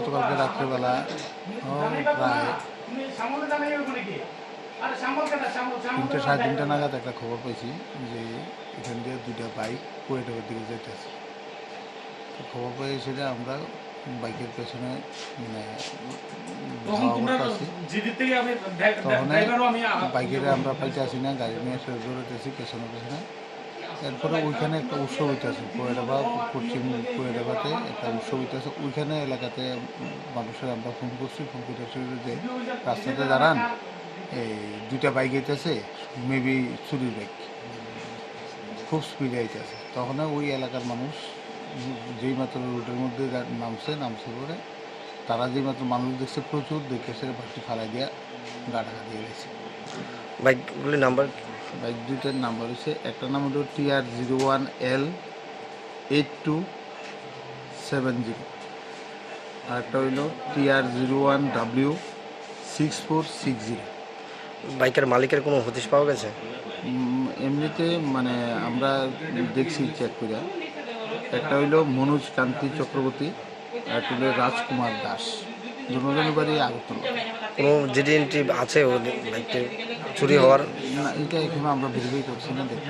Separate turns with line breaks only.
গতকালকে রাত্রেবেলা প্রায় তিনটে সাড়ে তিনটে নাগাদ একটা খবর পেয়েছি যে এখান দিয়ে দুইটা বাইক কুয়েটের দিকে যেতেছে তো খবর পেয়ে সেটা আমরা বাইকের পেছনে মানে
তখন
বাইকের আমরা পাইতে আসি না গাড়ি নিয়ে দৌড়াতেছি পেছনে পেছনে। এরপরে ওইখানে একটা উৎসব হইতেছে কোয়েডাবা পশ্চিম কোয়েডাবাতে একটা উৎসব হইতেছে ওইখানে এলাকাতে মানুষের আমরা ফোন করছি, ফোন করতে যে রাস্তাতে দাঁড়ান, এই দুইটা বাইক আইতেছে মেবি চুরির বাইক। খুব স্পিডে আইতেছে। তখন ওই এলাকার মানুষ যেই মাত্র রোডের মধ্যে নামছে নামছে পরে তারা যেই মাত্র মানুষ দেখছে, প্রচুর দেখে সে বাকি ফালাই দিয়া গা ঢাকা দিয়ে গেছে।
বাইকগুলির নাম্বার
বাইক দুইটার নাম্বার হচ্ছে একটা নাম হলো TR zero one L eight two seven zero আর একটা হইল TR zero one W six four six zero
বাইকের মালিকের কোনো হদিশ পাওয়া গেছে?
এমনিতে মানে আমরা দেখছি চেক করে। একটা হইল মনোজ কান্তি চক্রবর্তী আর একটা হইল রাজকুমার দাস। দুজনের বাড়ি আগরতলা।
কোনো জিডি এন্ট্রি আছে ও বাইকটি চুরি হওয়ার
এটা এখনও আমরা ভেরিফাই করছি না